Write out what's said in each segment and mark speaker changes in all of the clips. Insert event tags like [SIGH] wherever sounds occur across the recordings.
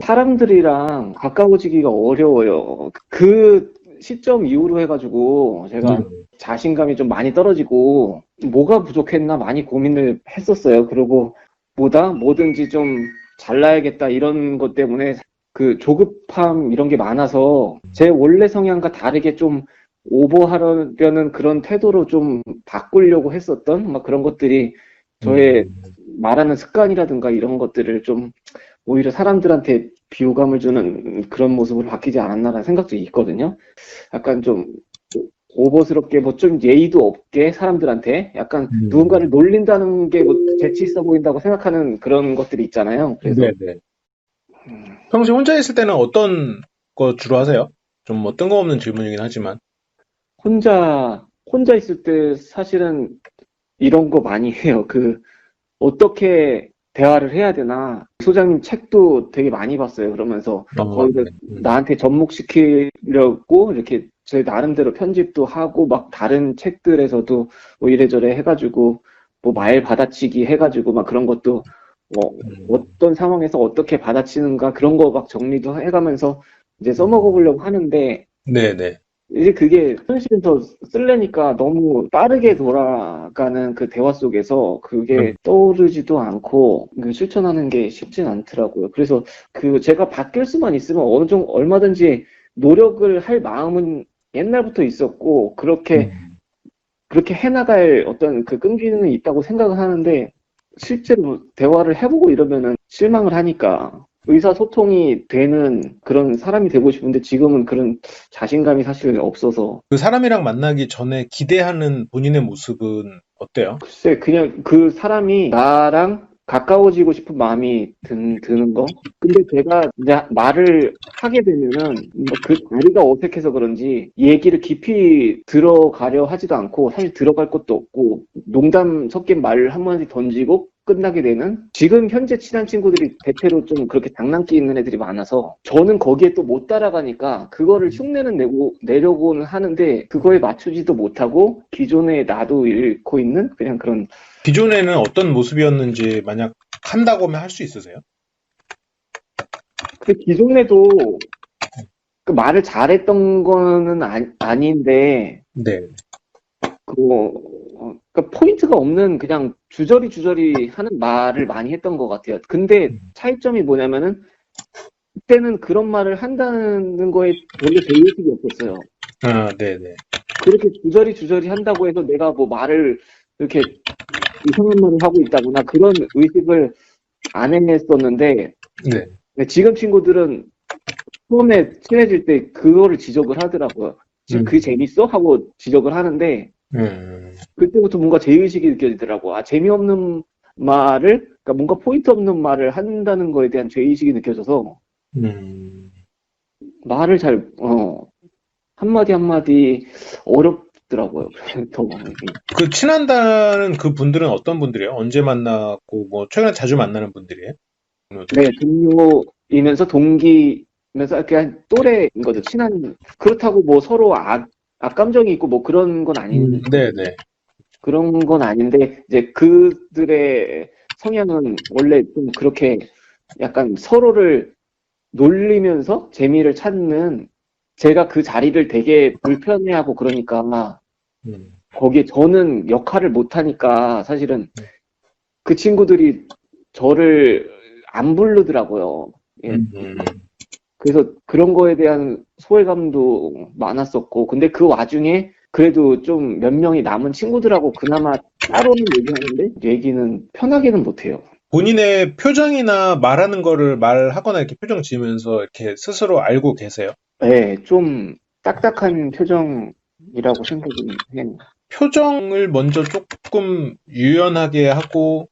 Speaker 1: 사람들이랑 가까워지기가 어려워요. 그 시점 이후로 해가지고 제가
Speaker 2: 음.
Speaker 1: 자신감이 좀 많이 떨어지고 뭐가 부족했나 많이 고민을 했었어요. 그리고 뭐다 뭐든지 좀 잘나야겠다 이런 것 때문에 그 조급함 이런 게 많아서 제 원래 성향과 다르게 좀 오버하려는 그런 태도로 좀 바꾸려고 했었던 막 그런 것들이 저의 말하는 습관이라든가 이런 것들을 좀 오히려 사람들한테 비호감을 주는 그런 모습으로 바뀌지 않았나라는 생각도 있거든요. 약간 좀 오버스럽게 뭐 좀 예의도 없게 사람들한테 약간
Speaker 2: 음.
Speaker 1: 누군가를 놀린다는 게 뭐 재치 있어 보인다고 생각하는 그런 것들이 있잖아요. 그래서
Speaker 2: 네네.
Speaker 1: 음,
Speaker 2: 평소에 혼자 있을 때는 어떤 거 주로 하세요? 좀 뭐 뜬금없는 질문이긴 하지만.
Speaker 1: 혼자 혼자 있을 때 사실은 이런 거 많이 해요. 그 어떻게 대화를 해야 되나 소장님 책도 되게 많이 봤어요. 그러면서 거기서
Speaker 2: 음.
Speaker 1: 나한테 접목시키려고 이렇게 제 나름대로 편집도 하고 막 다른 책들에서도 뭐 이래저래 해가지고 뭐 말 받아치기 해가지고 막 그런 것도 뭐
Speaker 2: 음.
Speaker 1: 어떤 상황에서 어떻게 받아치는가 그런 거 막 정리도 해가면서 이제 써먹어 보려고 하는데
Speaker 2: 네네.
Speaker 1: 이제 그게 현실은 더 쓸래니까 너무 빠르게 돌아가는 그 대화 속에서 그게
Speaker 2: 음.
Speaker 1: 떠오르지도 않고 그 실천하는 게 쉽진 않더라고요. 그래서 그 제가 바뀔 수만 있으면 어느 정도 얼마든지 노력을 할 마음은 옛날부터 있었고 그렇게
Speaker 2: 음.
Speaker 1: 그렇게 해나갈 어떤 그 끈기는 있다고 생각을 하는데 실제로 대화를 해보고 이러면은 실망을 하니까 의사소통이 되는 그런 사람이 되고 싶은데 지금은 그런 자신감이 사실 없어서
Speaker 2: 그 사람이랑 만나기 전에 기대하는 본인의 모습은 어때요?
Speaker 1: 글쎄 그냥 그 사람이 나랑 가까워지고 싶은 마음이 든, 드는 거 근데 제가 이제 말을 하게 되면은 뭐그 자리가 어색해서 그런지 얘기를 깊이 들어가려 하지도 않고 사실 들어갈 것도 없고 농담 섞인 말 한마디 던지고 끝나게 되는 지금 현재 친한 친구들이 대체로 좀 그렇게 장난기 있는 애들이 많아서 저는 거기에 또 못 따라가니까 그거를 흉내는 내고 내려고는 하는데 그거에 맞추지도 못하고 기존에 나도 잃고 있는 그냥 그런
Speaker 2: 기존에는 어떤 모습이었는지 만약 한다고 하면 할 수 있으세요?
Speaker 1: 근데 기존에도 그 말을 잘했던 거는 아, 아닌데
Speaker 2: 네.
Speaker 1: 그 어, 그러니까 포인트가 없는 그냥 주저리 주저리 하는 말을 많이 했던 것 같아요. 근데 차이점이 뭐냐면은 그때는 그런 말을 한다는 거에 원래 제의식이 없었어요.
Speaker 2: 아, 네네.
Speaker 1: 그렇게 주저리 주저리 한다고 해서 내가 뭐 말을 이렇게 이상한 말을 하고 있다거나 그런 의식을 안 했었는데
Speaker 2: 네.
Speaker 1: 근데 지금 친구들은 처음에 친해질 때 그거를 지적을 하더라고요. 지금
Speaker 2: 음.
Speaker 1: 그게 재밌어? 하고 지적을 하는데
Speaker 2: 음,
Speaker 1: 그때부터 뭔가 제의식이 느껴지더라고. 아, 재미없는 말을, 그러니까 뭔가 포인트 없는 말을 한다는 거에 대한 죄의식이 느껴져서
Speaker 2: 음.
Speaker 1: 말을 잘, 어, 한마디 한마디 어렵더라고요. 더.
Speaker 2: 그 친한다는 그 분들은 어떤 분들이에요? 언제 만났고 뭐 최근에 자주 만나는 분들이에요?
Speaker 1: 네, 동료이면서 동기면서 그냥 또래인 거죠. 친한, 그렇다고 뭐 서로 악, 악감정이 있고 뭐 그런 건 아닌,
Speaker 2: 네네.
Speaker 1: 그런 건 아닌데, 이제 그들의 성향은 원래 좀 그렇게 약간 서로를 놀리면서 재미를 찾는, 제가 그 자리를 되게 불편해하고 그러니까,
Speaker 2: 음.
Speaker 1: 거기에 저는 역할을 못하니까 사실은
Speaker 2: 네.
Speaker 1: 그 친구들이 저를 안 부르더라고요. 예.
Speaker 2: 음.
Speaker 1: 그래서 그런 거에 대한 소외감도 많았었고, 근데 그 와중에 그래도 좀 몇 명이 남은 친구들하고 그나마 따로는 얘기하는데 얘기는 편하게는 못해요.
Speaker 2: 본인의 표정이나 말하는 거를 말하거나 이렇게 표정 지으면서 이렇게 스스로 알고 계세요?
Speaker 1: 네, 좀 딱딱한 표정이라고 생각이 해요.
Speaker 2: 표정을 먼저 조금 유연하게 하고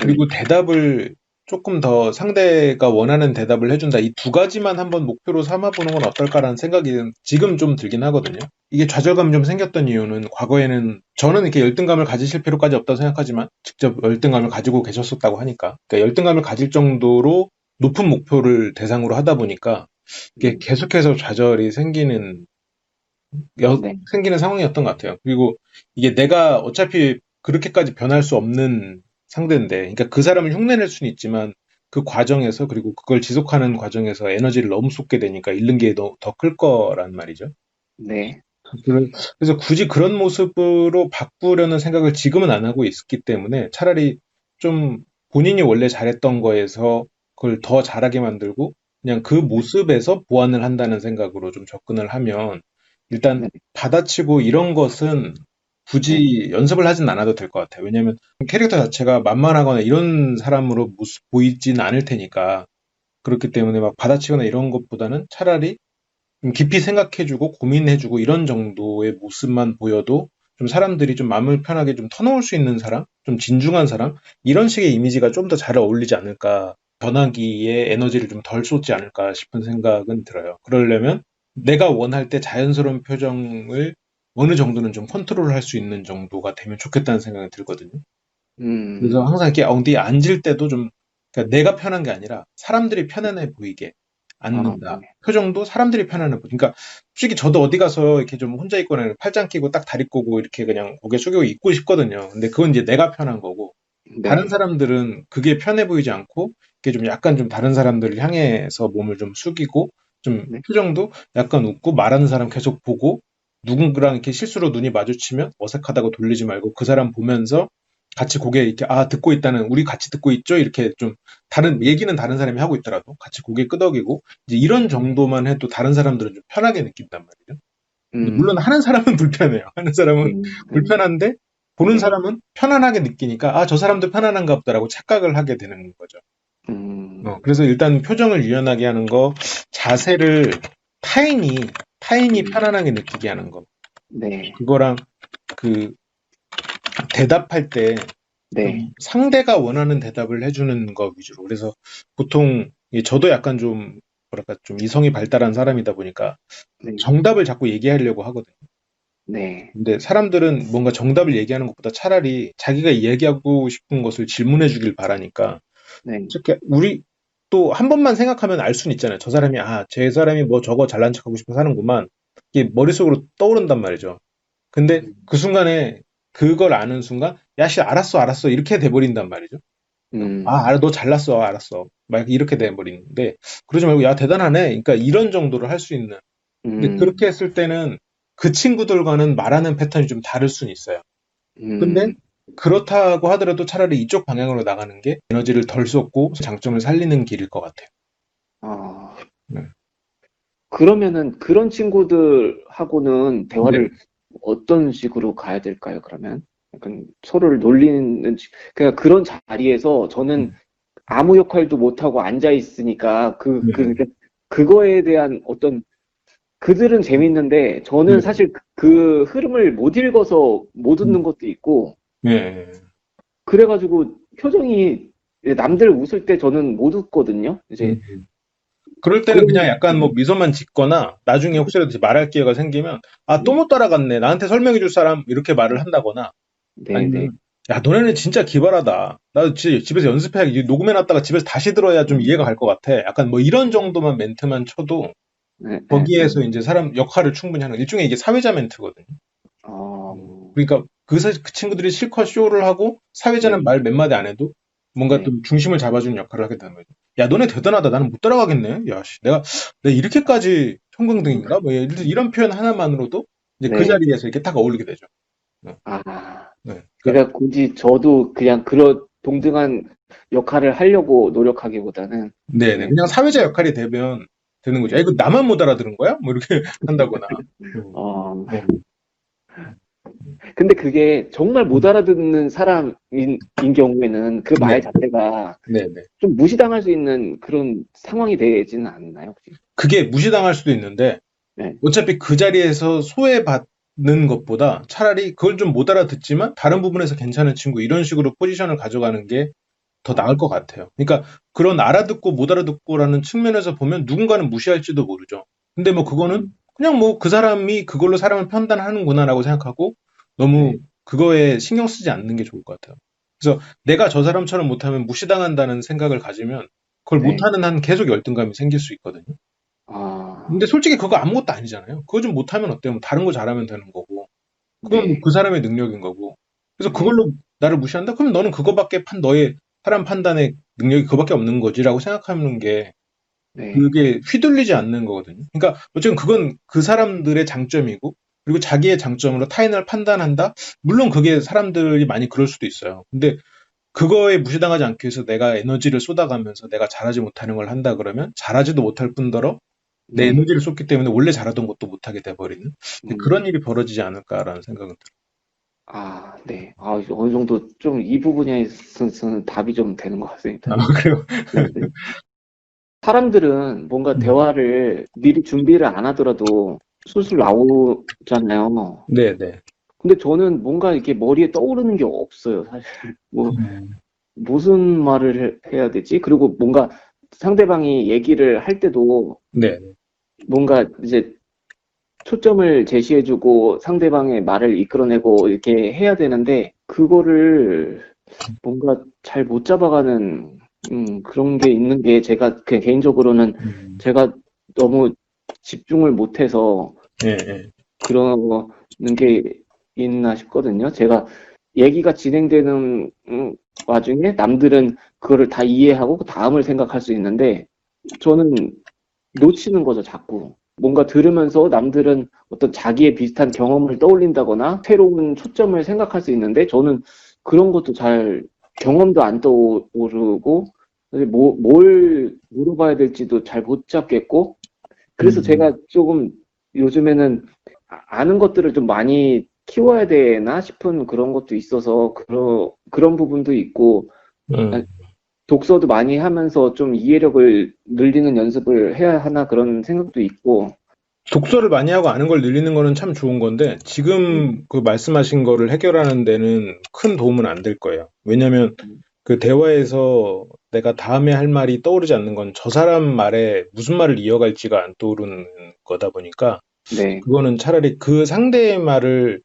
Speaker 2: 그리고 대답을 조금 더 상대가 원하는 대답을 해준다. 이 두 가지만 한번 목표로 삼아보는 건 어떨까라는 생각이 지금 좀 들긴 하거든요. 이게 좌절감이 좀 생겼던 이유는 과거에는 저는 이렇게 열등감을 가지실 필요까지 없다고 생각하지만 직접 열등감을 가지고 계셨었다고 하니까 그러니까 열등감을 가질 정도로 높은 목표를 대상으로 하다 보니까 이게 계속해서 좌절이 생기는 여-
Speaker 1: 네.
Speaker 2: 생기는 상황이었던 것 같아요. 그리고 이게 내가 어차피 그렇게까지 변할 수 없는 상대인데, 그러니까 그 사람을 흉내낼 수는 있지만 그 과정에서 그리고 그걸 지속하는 과정에서 에너지를 너무 쏟게 되니까 잃는 게 더 클 거란 말이죠.
Speaker 1: 네.
Speaker 2: 그래- 그래서 굳이 그런 모습으로 바꾸려는 생각을 지금은 안 하고 있기 때문에 차라리 좀 본인이 원래 잘했던 거에서 그걸 더 잘하게 만들고 그냥 그 모습에서 보완을 한다는 생각으로 좀 접근을 하면 일단
Speaker 1: 네.
Speaker 2: 받아치고 이런 것은 굳이 연습을 하진 않아도 될 것 같아요. 왜냐면 캐릭터 자체가 만만하거나 이런 사람으로 보이진 않을 테니까 그렇기 때문에 막 받아치거나 이런 것보다는 차라리 좀 깊이 생각해주고 고민해주고 이런 정도의 모습만 보여도 좀 사람들이 좀 마음을 편하게 좀 터놓을 수 있는 사람, 좀 진중한 사람, 이런 식의 이미지가 좀 더 잘 어울리지 않을까, 변하기에 에너지를 좀 덜 쏟지 않을까 싶은 생각은 들어요. 그러려면 내가 원할 때 자연스러운 표정을 어느 정도는 좀 컨트롤 할 수 있는 정도가 되면 좋겠다는 생각이 들거든요.
Speaker 1: 음.
Speaker 2: 그래서 항상 이렇게 어디 앉을 때도 좀, 그러니까 내가 편한 게 아니라 사람들이 편안해 보이게 앉는다.
Speaker 1: 아, 네.
Speaker 2: 표정도 사람들이 편안해 보이게. 그러니까 솔직히 저도 어디 가서 이렇게 좀 혼자 있거나 팔짱 끼고 딱 다리 꼬고 이렇게 그냥 고개 숙이고 있고 싶거든요. 근데 그건 이제 내가 편한 거고.
Speaker 1: 네.
Speaker 2: 다른 사람들은 그게 편해 보이지 않고, 이게 좀 약간 좀 다른 사람들을 향해서 몸을 좀 숙이고, 좀
Speaker 1: 네.
Speaker 2: 표정도 약간 웃고, 말하는 사람 계속 보고, 누군가랑 이렇게 실수로 눈이 마주치면 어색하다고 돌리지 말고 그 사람 보면서 같이 고개 이렇게, 아, 듣고 있다는, 우리 같이 듣고 있죠? 이렇게 좀 다른, 얘기는 다른 사람이 하고 있더라도 같이 고개 끄덕이고, 이제 이런 정도만 해도 다른 사람들은 좀 편하게 느낀단 말이죠.
Speaker 1: 음.
Speaker 2: 물론 하는 사람은 [LAUGHS] 불편해요. 하는 사람은
Speaker 1: 음.
Speaker 2: 불편한데 보는
Speaker 1: 네.
Speaker 2: 사람은 편안하게 느끼니까 아, 저 사람도 편안한가 보다라고 착각을 하게 되는 거죠.
Speaker 1: 음.
Speaker 2: 어, 그래서 일단 표정을 유연하게 하는 거, 자세를 타인이 타인이
Speaker 1: 음.
Speaker 2: 편안하게 느끼게 하는 거.
Speaker 1: 네.
Speaker 2: 그거랑 그 대답할 때
Speaker 1: 네.
Speaker 2: 좀 상대가 원하는 대답을 해주는 거 위주로. 그래서 보통 이 저도 약간 좀 뭐랄까 좀 이성이 발달한 사람이다 보니까
Speaker 1: 네.
Speaker 2: 정답을 자꾸 얘기하려고 하거든요.
Speaker 1: 네.
Speaker 2: 근데 사람들은 뭔가 정답을 얘기하는 것보다 차라리 자기가 얘기하고 싶은 것을 질문해 주길 바라니까
Speaker 1: 네.
Speaker 2: 이렇게 우리 또 한 번만 생각하면 알 수는 있잖아요. 저 사람이 아, 제 사람이 뭐 저거 잘난 척하고 싶어서 하는구만. 이게 머릿속으로 떠오른단 말이죠. 근데 그 순간에 그걸 아는 순간 야씨 알았어 알았어 이렇게 돼버린단 말이죠.
Speaker 1: 음.
Speaker 2: 아, 알아, 너 잘났어, 알았어. 막 이렇게 돼버리는데 그러지 말고 야 대단하네. 그러니까 이런 정도로 할 수 있는. 근데
Speaker 1: 음.
Speaker 2: 그렇게 했을 때는 그 친구들과는 말하는 패턴이 좀 다를 수는 있어요.
Speaker 1: 음.
Speaker 2: 근데 그렇다고 하더라도 차라리 이쪽 방향으로 나가는 게 에너지를 덜 쏟고 장점을 살리는 길일 것 같아요.
Speaker 1: 아.
Speaker 2: 네.
Speaker 1: 그러면은 그런 친구들하고는 대화를
Speaker 2: 네.
Speaker 1: 어떤 식으로 가야 될까요, 그러면? 약간 서로를 놀리는, 식- 그러니까 그런 자리에서 저는
Speaker 2: 음.
Speaker 1: 아무 역할도 못하고 앉아 있으니까 그,
Speaker 2: 네.
Speaker 1: 그, 그거에 대한 어떤 그들은 재밌는데 저는
Speaker 2: 네.
Speaker 1: 사실 그- 그 흐름을 못 읽어서 못 웃는 것도 있고
Speaker 2: 네.
Speaker 1: 그래가지고 표정이 남들 웃을 때 저는 못 웃거든요. 이제
Speaker 2: 음. 그럴 때는
Speaker 1: 그럼-
Speaker 2: 그냥 약간 뭐 미소만 짓거나 나중에 혹시라도 말할 기회가 생기면 아, 또 못 따라갔네. 나한테 설명해 줄 사람 이렇게 말을 한다거나
Speaker 1: 네, 네.
Speaker 2: 아니면 야, 너네는 진짜 기발하다. 나 진짜 집에서 연습해야 녹음해 놨다가 집에서 다시 들어야 좀 이해가 갈 것 같아. 약간 뭐 이런 정도만 멘트만 쳐도
Speaker 1: 네, 네.
Speaker 2: 거기에서 이제 사람 역할을 충분히 하는 일종의 이게 사회자 멘트거든요.
Speaker 1: 어,
Speaker 2: 그러니까 그, 사- 그 친구들이 실컷 쇼를 하고 사회자는
Speaker 1: 네.
Speaker 2: 말몇 마디 안 해도 뭔가
Speaker 1: 네.
Speaker 2: 좀 중심을 잡아주는 역할을 하게 되는 거죠. 야, 너네 대단하다. 나는 못 따라가겠네. 야, 씨, 내가, 내가 이렇게까지 형광등인가? 뭐 예를 들어 이런 표현 하나만으로도 이제 그
Speaker 1: 네.
Speaker 2: 자리에서 이렇게 딱 어울리게 되죠.
Speaker 1: 아,
Speaker 2: 네.
Speaker 1: 그러니까 굳이 저도 그냥 그런 동등한 역할을 하려고 노력하기보다는
Speaker 2: 네네.
Speaker 1: 네.
Speaker 2: 그냥 사회자 역할이 되면 되는 거죠. 야, 이거 나만 못 알아들은 거야? 뭐 이렇게 [LAUGHS] 한다거나. [LAUGHS]
Speaker 1: 어,
Speaker 2: 네.
Speaker 1: 근데 그게 정말 못 알아듣는 사람인 인 경우에는 그말
Speaker 2: 네.
Speaker 1: 자체가
Speaker 2: 네네.
Speaker 1: 좀 무시당할 수 있는 그런 상황이 되지는 않나요? 혹시?
Speaker 2: 그게 무시당할 수도 있는데
Speaker 1: 네.
Speaker 2: 어차피 그 자리에서 소외받는 것보다 차라리 그걸 좀 못 알아듣지만 다른 부분에서 괜찮은 친구 이런 식으로 포지션을 가져가는 게 더 나을 것 같아요. 그러니까 그런 알아듣고 못 알아듣고라는 측면에서 보면 누군가는 무시할지도 모르죠. 근데 뭐 그거는 그냥 뭐 그 사람이 그걸로 사람을 판단하는구나라고 생각하고 너무
Speaker 1: 네.
Speaker 2: 그거에 신경 쓰지 않는 게 좋을 것 같아요. 그래서 내가 저 사람처럼 못하면 무시당한다는 생각을 가지면 그걸
Speaker 1: 네.
Speaker 2: 못하는 한 계속 열등감이 생길 수 있거든요.
Speaker 1: 아,
Speaker 2: 근데 솔직히 그거 아무것도 아니잖아요. 그거 좀 못하면 어때요? 뭐 다른 거 잘하면 되는 거고. 그건
Speaker 1: 네.
Speaker 2: 그 사람의 능력인 거고. 그래서
Speaker 1: 네.
Speaker 2: 그걸로 나를 무시한다? 그럼 너는 그거밖에 판, 너의 사람 판단에 능력이 그밖에 없는 거지라고 생각하는 게
Speaker 1: 네.
Speaker 2: 그게 휘둘리지 않는 거거든요. 그러니까 어쨌든 그건 그 사람들의 장점이고 그리고 자기의 장점으로 타인을 판단한다. 물론 그게 사람들이 많이 그럴 수도 있어요. 근데 그거에 무시당하지 않기 위해서 내가 에너지를 쏟아가면서 내가 잘하지 못하는 걸 한다 그러면 잘하지도 못할 뿐더러 내
Speaker 1: 네.
Speaker 2: 에너지를 쏟기 때문에 원래 잘하던 것도 못하게 돼버리는
Speaker 1: 음.
Speaker 2: 그런 일이 벌어지지 않을까라는 생각은 들어요.
Speaker 1: 아, 네. 아, 어느 정도 좀 이 부분에 있어서는 답이 좀 되는 것 같습니다.
Speaker 2: 아, 그래요?
Speaker 1: 네, 네. 사람들은 뭔가
Speaker 2: 음.
Speaker 1: 대화를 미리 준비를 안 하더라도 술술 나오잖아요.
Speaker 2: 네, 네.
Speaker 1: 근데 저는 뭔가 이렇게 머리에 떠오르는 게 없어요, 사실. 뭐, 무슨 말을 해- 해야 되지? 그리고 뭔가 상대방이 얘기를 할 때도
Speaker 2: 네,
Speaker 1: 뭔가 이제 초점을 제시해주고 상대방의 말을 이끌어내고 이렇게 해야 되는데 그거를 뭔가 잘 못 잡아가는 음, 그런 게 있는 게 제가 그냥 개인적으로는
Speaker 2: 음.
Speaker 1: 제가 너무 집중을 못해서
Speaker 2: 네, 네.
Speaker 1: 그러는 게 있나 싶거든요. 제가 얘기가 진행되는 음, 와중에 남들은 그거를 다 이해하고 그 다음을 생각할 수 있는데 저는 놓치는 거죠, 자꾸. 뭔가 들으면서 남들은 어떤 자기의 비슷한 경험을 떠올린다거나 새로운 초점을 생각할 수 있는데 저는 그런 것도 잘 경험도 안 떠오르고 뭐, 뭘 물어봐야 될지도 잘 못 잡겠고 그래서
Speaker 2: 음.
Speaker 1: 제가 조금 요즘에는 아- 아는 것들을 좀 많이 키워야 되나 싶은 그런 것도 있어서 그런 그런 부분도 있고
Speaker 2: 음.
Speaker 1: 독서도 많이 하면서 좀 이해력을 늘리는 연습을 해야 하나 그런 생각도 있고
Speaker 2: 독서를 많이 하고 아는 걸 늘리는 거는 참 좋은 건데 지금 그 말씀하신 거를 해결하는 데는 큰 도움은 안 될 거예요. 왜냐하면 그 대화에서 내가 다음에 할 말이 떠오르지 않는 건 저 사람 말에 무슨 말을 이어갈지가 안 떠오르는 거다 보니까
Speaker 1: 네,
Speaker 2: 그거는 차라리 그 상대의 말을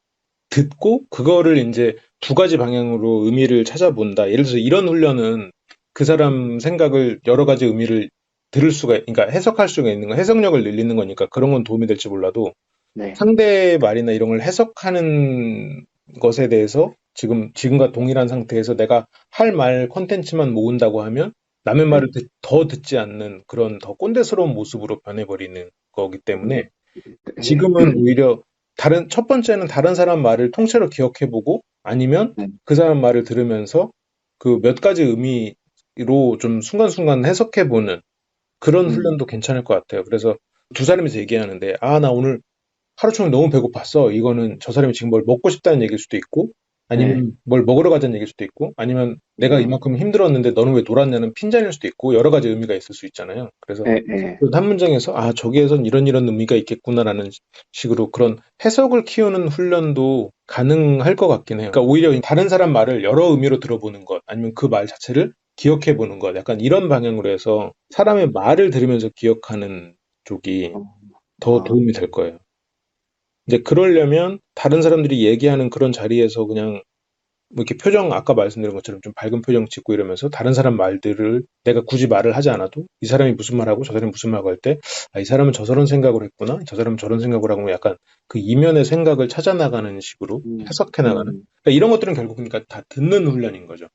Speaker 2: 듣고 그거를 이제 두 가지 방향으로 의미를 찾아본다. 예를 들어서 이런 훈련은 그 사람 생각을 여러 가지 의미를 들을 수가, 그러니까 해석할 수가 있는 거, 해석력을 늘리는 거니까 그런 건 도움이 될지 몰라도
Speaker 1: 네,
Speaker 2: 상대의 말이나 이런 걸 해석하는 것에 대해서 지금, 지금과 동일한 상태에서 내가 할 말 컨텐츠만 모은다고 하면 남의 말을 듣- 더 듣지 않는 그런 더 꼰대스러운 모습으로 변해버리는 거기 때문에
Speaker 1: 네.
Speaker 2: 지금은 오히려 다른 첫 번째는 다른 사람 말을 통째로 기억해보고 아니면
Speaker 1: 네.
Speaker 2: 그 사람 말을 들으면서 그 몇 가지 의미로 좀 순간순간 해석해보는 그런
Speaker 1: 음.
Speaker 2: 훈련도 괜찮을 것 같아요. 그래서 두 사람이서 얘기하는데 아 나 오늘 하루 종일 너무 배고팠어. 이거는 저 사람이 지금 뭘 먹고 싶다는 얘기일 수도 있고 아니면 뭘 먹으러 가자는 얘기일 수도 있고 아니면 내가
Speaker 1: 음.
Speaker 2: 이만큼 힘들었는데 너는 왜 놀았냐는 핀잔일 수도 있고 여러 가지 의미가 있을 수 있잖아요. 그래서
Speaker 1: 네, 네.
Speaker 2: 그한 문장에서 아 저기에선 이런 이런 의미가 있겠구나라는 식으로 그런 해석을 키우는 훈련도 가능할 것 같긴 해요. 그러니까 오히려 다른 사람 말을 여러 의미로 들어보는 것 아니면 그 말 자체를 기억해 보는 것 약간 이런 방향으로 해서 사람의 말을 들으면서 기억하는 쪽이 더
Speaker 1: 아.
Speaker 2: 도움이 될 거예요. 이제 그러려면 다른 사람들이 얘기하는 그런 자리에서 그냥 뭐 이렇게 표정 아까 말씀드린 것처럼 좀 밝은 표정 짓고 이러면서 다른 사람 말들을 내가 굳이 말을 하지 않아도 이 사람이 무슨 말하고 저 사람이 무슨 말하고 할 때 아, 이 사람은 저 저런 생각을 했구나 저 사람은 저런 생각을 하고 약간 그 이면의 생각을 찾아 나가는 식으로
Speaker 1: 음.
Speaker 2: 해석해 나가는
Speaker 1: 음.
Speaker 2: 그러니까 이런 것들은 결국 그러니까 다 듣는 훈련인 거죠.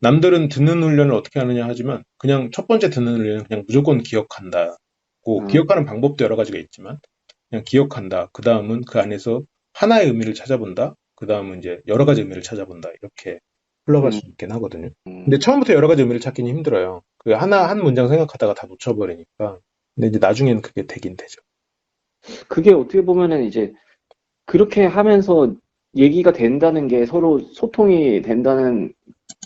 Speaker 2: 남들은 듣는 훈련을 어떻게 하느냐 하지만 그냥 첫 번째 듣는 훈련은 그냥 무조건 기억한다고
Speaker 1: 음.
Speaker 2: 기억하는 방법도 여러 가지가 있지만 그냥 기억한다. 그 다음은 그 안에서 하나의 의미를 찾아본다. 그 다음은 이제 여러 가지 의미를 찾아본다. 이렇게 흘러갈 수
Speaker 1: 음.
Speaker 2: 있긴 하거든요.
Speaker 1: 음.
Speaker 2: 근데 처음부터 여러 가지 의미를 찾기는 힘들어요. 그 하나 한 문장 생각하다가 다 놓쳐버리니까. 근데 이제 나중에는 그게 되긴 되죠.
Speaker 1: 그게 어떻게 보면은 이제 그렇게 하면서 얘기가 된다는 게 서로 소통이 된다는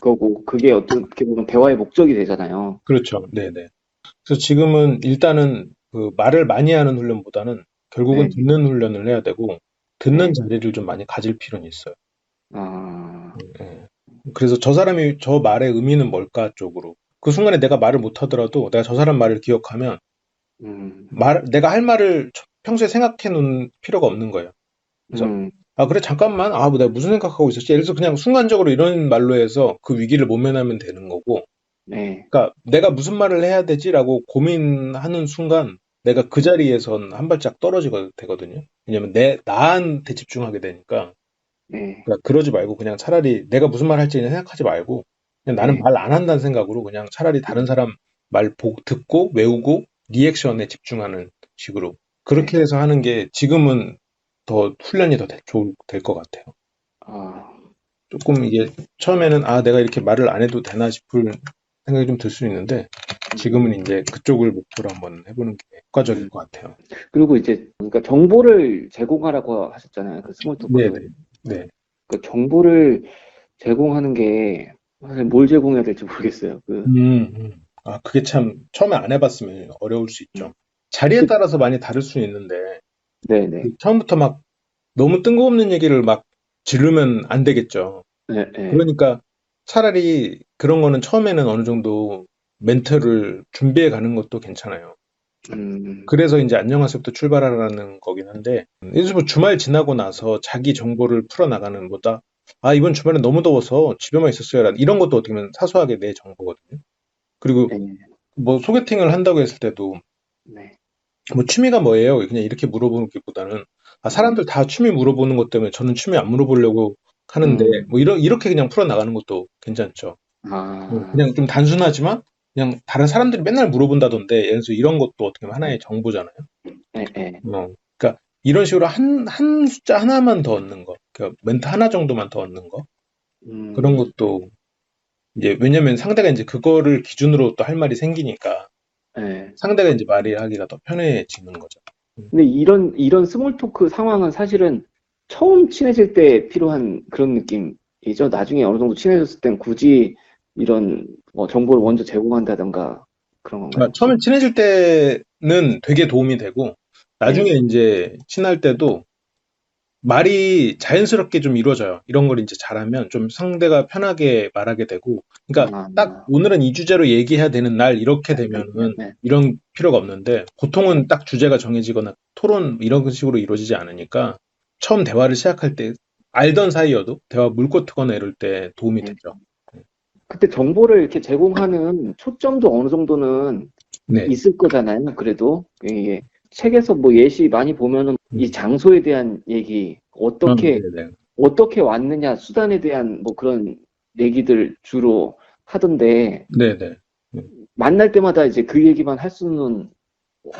Speaker 1: 거고 그게 어떻게 보면 대화의 목적이 되잖아요.
Speaker 2: 그렇죠. 네네. 그래서 지금은 일단은 그 말을 많이 하는 훈련보다는 결국은
Speaker 1: 네.
Speaker 2: 듣는 훈련을 해야 되고 듣는
Speaker 1: 네.
Speaker 2: 자리를 좀 많이 가질 필요는 있어요.
Speaker 1: 아,
Speaker 2: 예. 그래서 저 사람이 저 말의 의미는 뭘까 쪽으로. 그 순간에 내가 말을 못 하더라도 내가 저 사람 말을 기억하면
Speaker 1: 음,
Speaker 2: 말, 내가 할 말을 평소에 생각해 놓을 필요가 없는 거예요. 그죠?
Speaker 1: 음,
Speaker 2: 아, 그래, 잠깐만. 아, 뭐 내가 무슨 생각하고 있었지? 예를 들어서 그냥 순간적으로 이런 말로 해서 그 위기를 모면하면 되는 거고.
Speaker 1: 네,
Speaker 2: 그러니까 내가 무슨 말을 해야 되지라고 고민하는 순간 내가 그 자리에선 한 발짝 떨어지게 되거든요. 왜냐면 내, 나한테 집중하게 되니까.
Speaker 1: 네,
Speaker 2: 그러니까 그러지 말고 그냥 차라리 내가 무슨 말 할지 생각하지 말고 그냥 나는
Speaker 1: 네.
Speaker 2: 말안 한다는 생각으로 그냥 차라리 다른 사람 말 보, 듣고 외우고 리액션에 집중하는 식으로 그렇게 해서 하는 게 지금은 더 훈련이 더 될 것 같아요.
Speaker 1: 아,
Speaker 2: 조금 이게 처음에는 아 내가 이렇게 말을 안 해도 되나 싶을 생각이 좀 들 수 있는데 지금은 이제 그쪽을 목표로 한번 해보는 게 효과적일 것 같아요.
Speaker 1: 그리고 이제 그러니까 정보를 제공하라고 하셨잖아요. 그 스몰 토크.
Speaker 2: 네네. 네.
Speaker 1: 그 정보를 제공하는 게 사실 뭘 제공해야 될지 모르겠어요. 그
Speaker 2: 음, 음. 아 그게 참 처음에 안 해봤으면 어려울 수 있죠. 자리에 따라서 많이 다를 수 있는데
Speaker 1: 네네.
Speaker 2: 그 처음부터 막 너무 뜬금없는 얘기를 막 지르면 안 되겠죠.
Speaker 1: 네, 네.
Speaker 2: 그러니까 차라리 그런 거는 처음에는 어느 정도 멘트를 준비해 가는 것도 괜찮아요.
Speaker 1: 음,
Speaker 2: 그래서 이제 안녕하세요부터 출발하라는 거긴 한데, 예를 들어 주말 지나고 나서 자기 정보를 풀어나가는 보다, 아, 이번 주말에 너무 더워서 집에만 있었어요. 라는 이런 것도 어떻게 보면 사소하게 내 정보거든요. 그리고
Speaker 1: 네,
Speaker 2: 뭐 소개팅을 한다고 했을 때도,
Speaker 1: 네.
Speaker 2: 뭐 취미가 뭐예요? 그냥 이렇게 물어보는 것보다는, 아, 사람들 다 취미 물어보는 것 때문에 저는 취미 안 물어보려고 하는데,
Speaker 1: 음.
Speaker 2: 뭐 이러, 이렇게 그냥 풀어나가는 것도 괜찮죠.
Speaker 1: 아,
Speaker 2: 음, 그냥 좀 단순하지만 그냥 다른 사람들이 맨날 물어본다던데 예를 이런 것도 어떻게 보면 하나의 정보잖아요.
Speaker 1: 네, 네.
Speaker 2: 어, 그러니까 이런 식으로 한, 한 숫자 하나만 더 얻는 거, 그 멘트 하나 정도만 더 얻는 거
Speaker 1: 음,
Speaker 2: 그런 것도 이제 왜냐면 상대가 이제 그거를 기준으로 또 할 말이 생기니까
Speaker 1: 네.
Speaker 2: 상대가 이제 말이 하기가 더 편해지는 거죠.
Speaker 1: 근데 이런 이런 스몰 토크 상황은 사실은 처음 친해질 때 필요한 그런 느낌이죠. 나중에 어느 정도 친해졌을 땐 굳이 이런 뭐 정보를 먼저 제공한다던가 그런 건가요?
Speaker 2: 그러니까 처음에 친해질 때는 되게 도움이 되고 나중에 이제 친할 때도 말이 자연스럽게 좀 이루어져요. 이런 걸 이제 잘하면 좀 상대가 편하게 말하게 되고, 그러니까
Speaker 1: 아,
Speaker 2: 딱 오늘은 이 주제로 얘기해야 되는 날 이렇게 되면은
Speaker 1: 네.
Speaker 2: 이런 필요가 없는데 보통은 딱 주제가 정해지거나 토론 이런 식으로 이루어지지 않으니까 처음 대화를 시작할 때 알던 사이여도 대화 물고 트거나 이럴 때 도움이
Speaker 1: 네.
Speaker 2: 되죠.
Speaker 1: 그때 정보를 이렇게 제공하는 초점도 어느 정도는
Speaker 2: 네.
Speaker 1: 있을 거잖아요. 그래도 이게 책에서 뭐 예시 많이 보면은 이 장소에 대한 얘기 어떻게
Speaker 2: 음, 네 네.
Speaker 1: 어떻게 왔느냐 수단에 대한 뭐 그런 얘기들 주로 하던데
Speaker 2: 네네.
Speaker 1: 만날 때마다 이제 그 얘기만 할 수는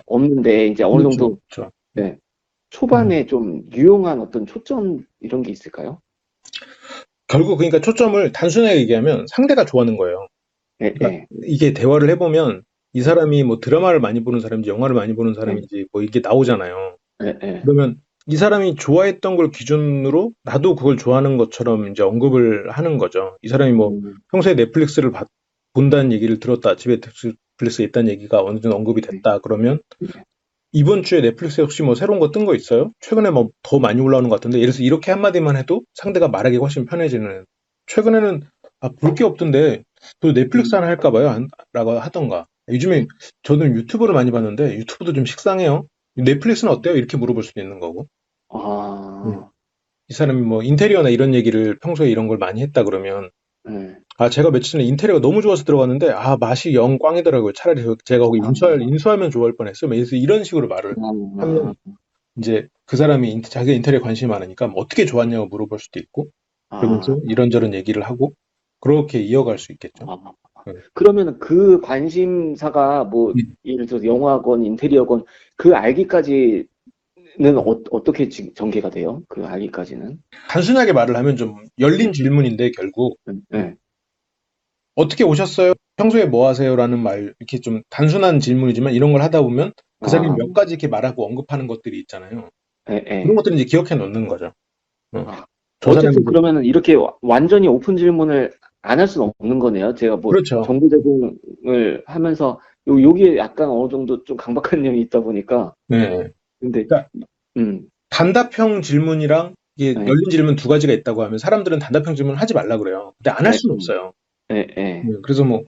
Speaker 1: 없는데 이제 어느 정도
Speaker 2: 그렇죠.
Speaker 1: 초반에 좀 유용한 어떤 초점 이런 게 있을까요?
Speaker 2: 결국 그러니까 초점을 단순하게 얘기하면 상대가 좋아하는 거예요.
Speaker 1: 네, 네.
Speaker 2: 이게 대화를 해보면 이 사람이 뭐 드라마를 많이 보는 사람인지 영화를 많이 보는 사람인지 뭐 이게 나오잖아요. 그러면 이 사람이 좋아했던 걸 기준으로 나도 그걸 좋아하는 것처럼 이제 언급을 하는 거죠. 이 사람이 뭐
Speaker 1: 음,
Speaker 2: 평소에 넷플릭스를 봐- 본다는 얘기를 들었다. 집에 넷플릭스에 있다는 얘기가 어느 정도 언급이 됐다. 그러면 이번 주에 넷플릭스에 혹시 뭐 새로운 거 뜬 거 있어요? 최근에 뭐 더 많이 올라오는 것 같은데 예를 들어서 이렇게 한마디만 해도 상대가 말하기 훨씬 편해지는 최근에는 아, 볼 게 없던데 또 넷플릭스 하나 할까 봐요. 한- 라고 하던가. 요즘에 저는 유튜브를 많이 봤는데 유튜브도 좀 식상해요. 넷플릭스는 어때요? 이렇게 물어볼 수도 있는 거고.
Speaker 1: 아,
Speaker 2: 음. 이 사람이 뭐 인테리어나 이런 얘기를 평소에 이런 걸 많이 했다 그러면
Speaker 1: 네.
Speaker 2: 아 제가 며칠 전에 인테리어가 너무 좋아서 들어갔는데 아 맛이 영 꽝이더라고요. 차라리 저- 제가 거기 인수할 인수하면 좋아할 뻔했어요. 그래서 이런 식으로 말을
Speaker 1: 아,
Speaker 2: 하면 이제 그 사람이 인- 자기가 인테리어 관심이 많으니까 뭐 어떻게 좋았냐고 물어볼 수도 있고
Speaker 1: 아,
Speaker 2: 그러면서 이런저런 얘기를 하고 그렇게 이어갈 수 있겠죠.
Speaker 1: 아.
Speaker 2: 네.
Speaker 1: 그러면 그 관심사가 뭐
Speaker 2: 음.
Speaker 1: 예를 들어서 영화건 인테리어건 그 알기까지는 어, 어떻게 지- 전개가 돼요? 그 알기까지는?
Speaker 2: 단순하게 말을 하면 좀 열린 질문인데 결국
Speaker 1: 네.
Speaker 2: 어떻게 오셨어요? 평소에 뭐 하세요? 라는 말 이렇게 좀 단순한 질문이지만 이런 걸 하다 보면 그 사람이
Speaker 1: 아.
Speaker 2: 몇 가지 이렇게 말하고 언급하는 것들이 있잖아요.
Speaker 1: 네, 네.
Speaker 2: 그런 것들을 이제 기억해 놓는 거죠. 어.
Speaker 1: 아.
Speaker 2: 저
Speaker 1: 어쨌든
Speaker 2: 사람이
Speaker 1: 그러면은 이렇게 와- 완전히 오픈 질문을 안 할 수는 없는 거네요. 제가 뭐
Speaker 2: 그렇죠.
Speaker 1: 정보 제공을 하면서 요, 여기에 약간 어느 정도 좀 강박한 [LAUGHS] 점이 있다 보니까
Speaker 2: 네.
Speaker 1: 근데
Speaker 2: 그러니까
Speaker 1: 음,
Speaker 2: 단답형 질문이랑 이게
Speaker 1: 네.
Speaker 2: 열린 질문 두 가지가 있다고 하면 사람들은 단답형 질문을 하지 말라 그래요. 근데 안할
Speaker 1: 네.
Speaker 2: 수는 없어요.
Speaker 1: 예, 예.
Speaker 2: 네, 그래서 뭐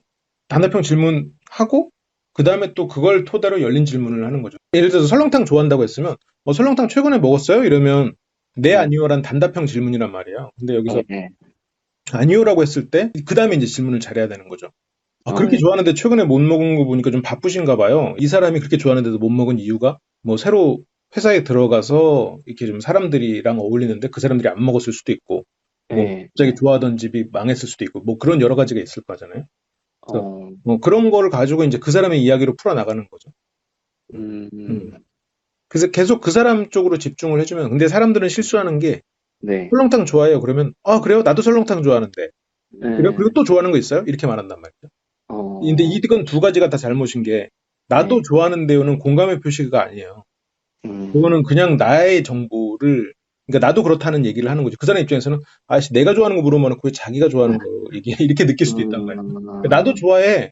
Speaker 2: 단답형 질문하고 그 다음에 또 그걸 토대로 열린 질문을 하는 거죠. 예를 들어서 설렁탕 좋아한다고 했으면 어, 설렁탕 최근에 먹었어요? 이러면 네
Speaker 1: 네.
Speaker 2: 아니요란 단답형 질문이란 말이에요. 근데 여기서
Speaker 1: 예, 예.
Speaker 2: 아니요라고 했을 때 그 다음에 이제 질문을 잘해야 되는 거죠. 아,
Speaker 1: 아,
Speaker 2: 그렇게
Speaker 1: 네.
Speaker 2: 좋아하는데 최근에 못 먹은 거 보니까 좀 바쁘신가 봐요. 이 사람이 그렇게 좋아하는데도 못 먹은 이유가 뭐 새로 회사에 들어가서 이렇게 좀 사람들이랑 어울리는데 그 사람들이 안 먹었을 수도 있고 뭐
Speaker 1: 네.
Speaker 2: 갑자기 좋아하던 집이 망했을 수도 있고 뭐 그런 여러 가지가 있을 거잖아요.
Speaker 1: 어,
Speaker 2: 뭐 그런 거를 가지고 이제 그 사람의 이야기로 풀어 나가는 거죠.
Speaker 1: 음,
Speaker 2: 음. 그래서 계속 그 사람 쪽으로 집중을 해주면 근데 사람들은 실수하는 게
Speaker 1: 네.
Speaker 2: 설렁탕 좋아해요. 그러면 아 그래요? 나도 설렁탕 좋아하는데
Speaker 1: 네.
Speaker 2: 그리고 또 좋아하는 거 있어요? 이렇게 말한단 말이죠.
Speaker 1: 어,
Speaker 2: 근데 이건 두 가지가 다 잘못인 게 나도
Speaker 1: 네.
Speaker 2: 좋아하는데요는 공감의 표시가 아니에요.
Speaker 1: 음,
Speaker 2: 그거는 그냥 나의 정보를 그러니까 나도 그렇다는 얘기를 하는 거죠. 그 사람 입장에서는 아씨 내가 좋아하는 거 물어보면 왜 자기가 좋아하는 거 얘기 [LAUGHS] 이렇게 느낄 수도 있단 말이에요.
Speaker 1: 음,
Speaker 2: 그러니까 나도 좋아해.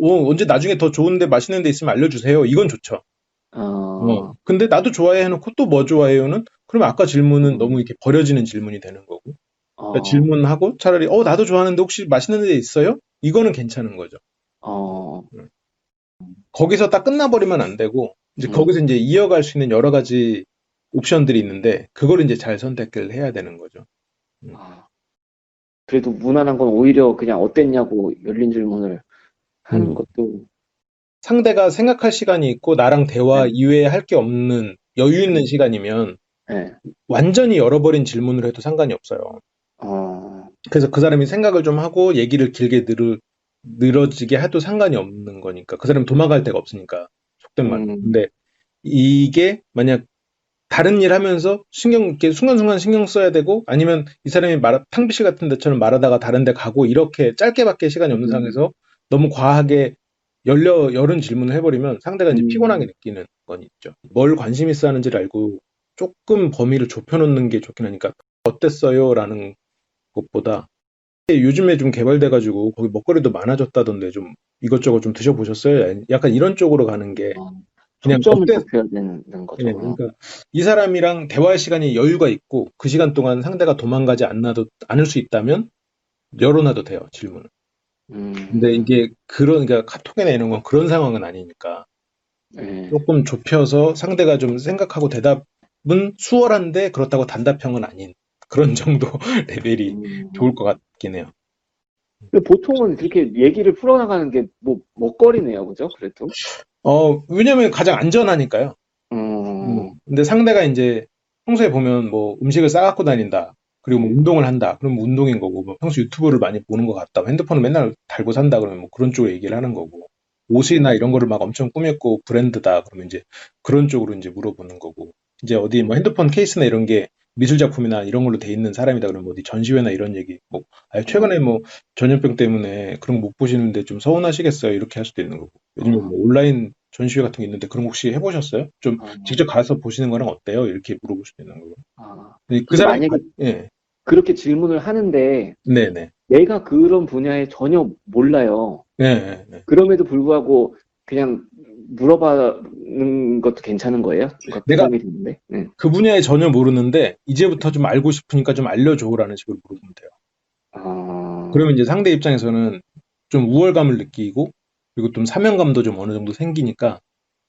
Speaker 2: 어, 언제 나중에 더 좋은데 맛있는 데 있으면 알려주세요. 이건 좋죠.
Speaker 1: 어,
Speaker 2: 어. 근데 나도 좋아해 해놓고 또 뭐 좋아해요는 그러면 아까 질문은 너무 이렇게 버려지는 질문이 되는 거고 그러니까
Speaker 1: 어,
Speaker 2: 질문하고 차라리 어 나도 좋아하는데 혹시 맛있는 데 있어요? 이거는 괜찮은 거죠.
Speaker 1: 어,
Speaker 2: 거기서 딱 끝나버리면 안 되고 이제
Speaker 1: 음.
Speaker 2: 거기서 이제 이어갈 수 있는 여러 가지 옵션들이 있는데 그걸 이제 잘 선택을 해야 되는 거죠.
Speaker 1: 아. 그래도 무난한 건 오히려 그냥 어땠냐고 열린 질문을 하는
Speaker 2: 음.
Speaker 1: 것도
Speaker 2: 상대가 생각할 시간이 있고 나랑 대화
Speaker 1: 네.
Speaker 2: 이외에 할 게 없는 여유 있는 시간이면
Speaker 1: 네.
Speaker 2: 완전히 열어버린 질문을 해도 상관이 없어요.
Speaker 1: 어,
Speaker 2: 그래서 그 사람이 생각을 좀 하고 얘기를 길게 늘어, 늘어지게 해도 상관이 없는 거니까. 그 사람이 도망갈 데가 없으니까. 속된 말.
Speaker 1: 음.
Speaker 2: 근데 이게 만약 다른 일 하면서 신경, 이렇게 순간순간 신경 써야 되고 아니면 이 사람이 말, 탕비실 같은 데처럼 말하다가 다른 데 가고 이렇게 짧게밖에 시간이 없는
Speaker 1: 음.
Speaker 2: 상황에서 너무 과하게 열려, 열은 질문을 해버리면 상대가 이제
Speaker 1: 음.
Speaker 2: 피곤하게 느끼는 건 있죠. 뭘 관심 있어 하는지를 알고 조금 범위를 좁혀놓는 게 좋긴 하니까 어땠어요? 라는 것보다 요즘에 좀 개발돼가지고 거기 먹거리도 많아졌다던데 좀 이것저것 좀 드셔보셨어요? 약간 이런 쪽으로 가는 게
Speaker 1: 어,
Speaker 2: 그냥
Speaker 1: 좁혀야 되는 거죠.
Speaker 2: 예, 그러니까 이 사람이랑 대화할 시간이 여유가 있고 그 시간 동안 상대가 도망가지 않나도 않을 수 있다면 열어놔도 돼요 질문을.
Speaker 1: 음,
Speaker 2: 근데 이게 그런 그러니까 카톡이나 이런 건 그런 상황은 아니니까
Speaker 1: 예.
Speaker 2: 조금 좁혀서 상대가 좀 생각하고 대답은 수월한데 그렇다고 단답형은 아닌 그런 [LAUGHS] 정도 레벨이
Speaker 1: 음.
Speaker 2: 좋을 것 같긴 해요.
Speaker 1: 보통은 그렇게 얘기를 풀어나가는 게 뭐 먹거리네요, 그죠? 그래도.
Speaker 2: 어 왜냐면 가장 안전하니까요.
Speaker 1: 음,
Speaker 2: 근데 상대가 이제 평소에 보면 뭐 음식을 싸갖고 다닌다. 그리고 뭐 운동을 한다. 그럼 운동인 거고, 뭐 평소 유튜브를 많이 보는 것 같다. 핸드폰을 맨날 달고 산다. 그러면 뭐 그런 쪽으로 얘기를 하는 거고. 옷이나 이런 거를 막 엄청 꾸몄고 브랜드다. 그러면 이제 그런 쪽으로 이제 물어보는 거고. 이제 어디 뭐 핸드폰 케이스나 이런 게 미술 작품이나 이런 걸로 돼 있는 사람이다. 그러면 어디 전시회나 이런 얘기. 뭐, 아 최근에 뭐 전염병 때문에 그런 거 못 보시는데 좀 서운하시겠어요. 이렇게 할 수도 있는 거고. 요즘에 뭐 온라인 전시회 같은 게 있는데 그런 거 혹시 해보셨어요? 좀
Speaker 1: 어,
Speaker 2: 직접 가서 보시는 거랑 어때요? 이렇게 물어볼 수도 있는 거고.
Speaker 1: 아,
Speaker 2: 그 사람이,
Speaker 1: 만약에-
Speaker 2: 예,
Speaker 1: 그렇게 질문을 하는데
Speaker 2: 네네.
Speaker 1: 내가 그런 분야에 전혀 몰라요.
Speaker 2: 예, 예, 예.
Speaker 1: 그럼에도 불구하고 그냥 물어봐는 것도 괜찮은 거예요? 그러니까
Speaker 2: 내가-
Speaker 1: 되는데. 네.
Speaker 2: 그 분야에 전혀 모르는데, 이제부터 좀 알고 싶으니까 좀 알려줘라는 식으로 물어보면 돼요.
Speaker 1: 아,
Speaker 2: 그러면 이제 상대 입장에서는 좀 우월감을 느끼고, 그리고 좀 사명감도 좀 어느 정도 생기니까,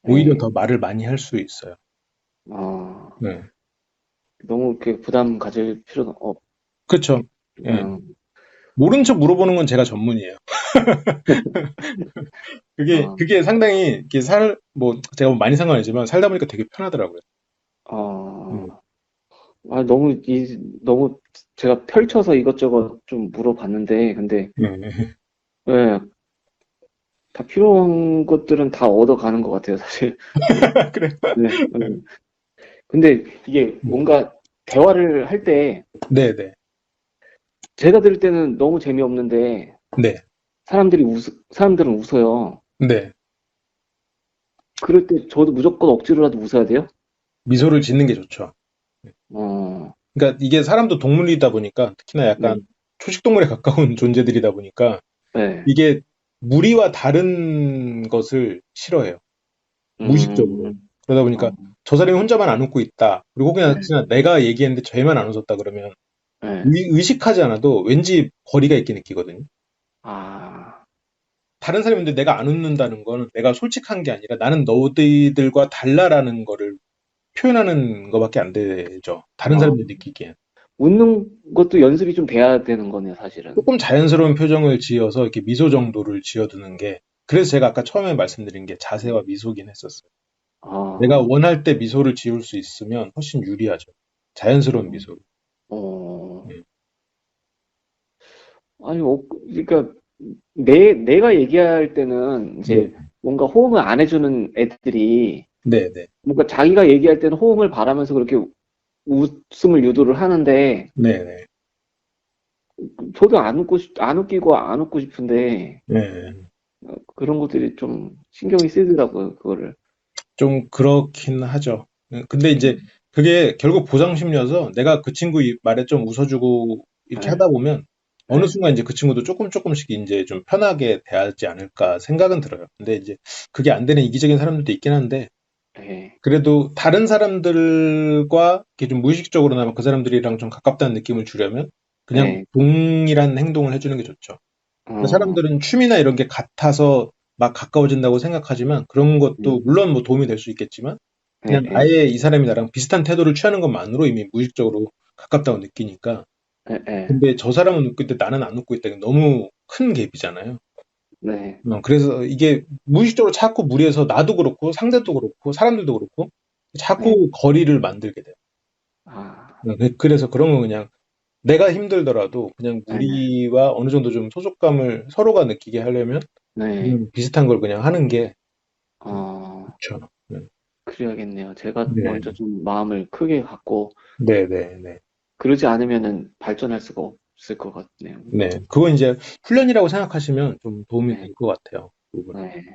Speaker 2: 오히려
Speaker 1: 네.
Speaker 2: 더 말을 많이 할 수 있어요.
Speaker 1: 아,
Speaker 2: 네.
Speaker 1: 너무 이렇게 부담 가질 필요는 없.
Speaker 2: 그렇죠. 예.
Speaker 1: 음,
Speaker 2: 모른 척 물어보는 건 제가 전문이에요. [LAUGHS] 그게,
Speaker 1: 아.
Speaker 2: 그게 상당히, 이렇게 살, 뭐, 제가 뭐 많이 상관이지만, 살다 보니까 되게 편하더라고요.
Speaker 1: 아,
Speaker 2: 음.
Speaker 1: 아, 너무, 이, 너무 제가 펼쳐서 이것저것 좀 물어봤는데, 근데,
Speaker 2: 예, 예.
Speaker 1: 예, 다 필요한 것들은 다 얻어가는 것 같아요, 사실. [LAUGHS]
Speaker 2: 그래요?
Speaker 1: 네, 음. 근데 이게 뭔가 대화를 할 때,
Speaker 2: 네네.
Speaker 1: 제가 들을 때는 너무 재미없는데,
Speaker 2: 네.
Speaker 1: 사람들이 웃, 사람들은 웃어요.
Speaker 2: 네.
Speaker 1: 그럴 때 저도 무조건 억지로라도 웃어야 돼요?
Speaker 2: 미소를 짓는 게 좋죠.
Speaker 1: 어,
Speaker 2: 그러니까 이게 사람도 동물이다 보니까 특히나 약간 초식동물에 [LAUGHS] 가까운 존재들이다 보니까
Speaker 1: 네.
Speaker 2: 이게 무리와 다른 것을 싫어해요. 무의식적으로.
Speaker 1: 음,
Speaker 2: 그러다 보니까
Speaker 1: 어,
Speaker 2: 저 사람이 혼자만 안 웃고 있다. 그리고 그냥
Speaker 1: 네.
Speaker 2: 그냥 내가 얘기했는데 쟤만 안 웃었다 그러면
Speaker 1: 네.
Speaker 2: 의, 의식하지 않아도 왠지 거리가 있게 느끼거든요.
Speaker 1: 아,
Speaker 2: 다른 사람인데 내가 안 웃는다는 거는 내가 솔직한 게 아니라 나는 너희들과 달라라는 거를 표현하는 것밖에 안 되죠. 다른
Speaker 1: 어.
Speaker 2: 사람들이 느끼기엔.
Speaker 1: 웃는 것도 연습이 좀 돼야 되는 거네요, 사실은.
Speaker 2: 조금 자연스러운 표정을 지어서 이렇게 미소 정도를 지어두는 게 그래서 제가 아까 처음에 말씀드린 게 자세와 미소긴 했었어요.
Speaker 1: 아,
Speaker 2: 내가 원할 때 미소를 지을 수 있으면 훨씬 유리하죠. 자연스러운 미소.
Speaker 1: 어,
Speaker 2: 음.
Speaker 1: 아니, 어, 그러니까 내 내가 얘기할 때는 이제 뭔가 호응을 안 해주는 애들이
Speaker 2: 네, 네,
Speaker 1: 뭔가 자기가 얘기할 때는 호응을 바라면서 그렇게 웃음을 유도를 하는데
Speaker 2: 네, 네,
Speaker 1: 저도 안 웃고 싶, 안 웃기고 안 웃고 싶은데
Speaker 2: 네.
Speaker 1: 어, 그런 것들이 좀 신경이 쓰이더라고요, 그거를.
Speaker 2: 좀 그렇긴 하죠. 근데 이제 그게 결국 보상 심리여서 내가 그 친구 이 말에 좀 웃어주고 이렇게
Speaker 1: 네.
Speaker 2: 하다 보면 어느
Speaker 1: 네.
Speaker 2: 순간 이제 그 친구도 조금 조금씩 이제 좀 편하게 대하지 않을까 생각은 들어요. 근데 이제 그게 안 되는 이기적인 사람들도 있긴 한데
Speaker 1: 예,
Speaker 2: 그래도 다른 사람들과 이렇게 좀 무의식적으로나마 그 사람들이랑 좀 가깝다는 느낌을 주려면 그냥
Speaker 1: 네.
Speaker 2: 동일한 행동을 해주는 게 좋죠.
Speaker 1: 어,
Speaker 2: 사람들은 취미나 이런 게 같아서 막 가까워진다고 생각하지만 그런 것도
Speaker 1: 음.
Speaker 2: 물론 뭐 도움이 될 수 있겠지만 그냥
Speaker 1: 예, 예,
Speaker 2: 아예 이 사람이 나랑 비슷한 태도를 취하는 것만으로 이미 무의식적으로 가깝다고 느끼니까
Speaker 1: 예, 예.
Speaker 2: 근데 저 사람은 웃고 있는데 나는 안 웃고 있다. 게 너무 큰 갭이잖아요.
Speaker 1: 네,
Speaker 2: 어, 그래서 이게 무의식적으로 자꾸 무리해서 나도 그렇고 상대도 그렇고 사람들도 그렇고 자꾸 거리를 만들게 돼요.
Speaker 1: 아,
Speaker 2: 어, 그- 그래서 그런 건 그냥 내가 힘들더라도 그냥
Speaker 1: 네.
Speaker 2: 우리와 어느 정도 좀 소속감을 서로가 느끼게 하려면
Speaker 1: 네,
Speaker 2: 그냥 비슷한 걸 그냥 하는 게
Speaker 1: 어,
Speaker 2: 좋죠.
Speaker 1: 그래야겠네요. 제가
Speaker 2: 네.
Speaker 1: 먼저 좀 마음을 크게 갖고
Speaker 2: 네, 네, 네.
Speaker 1: 그러지 않으면은 발전할 수가 없을 것 같네요.
Speaker 2: 네. 그건 이제 훈련이라고 생각하시면 좀 도움이
Speaker 1: 네.
Speaker 2: 될것 같아요. 그 부분은.
Speaker 1: 네.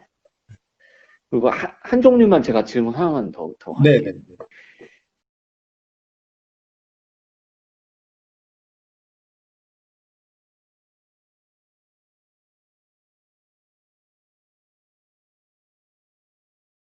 Speaker 1: 그리고 한, 한 종류만 제가 질문 하나만 더, 더
Speaker 2: 네,
Speaker 1: 할게요.
Speaker 2: 네.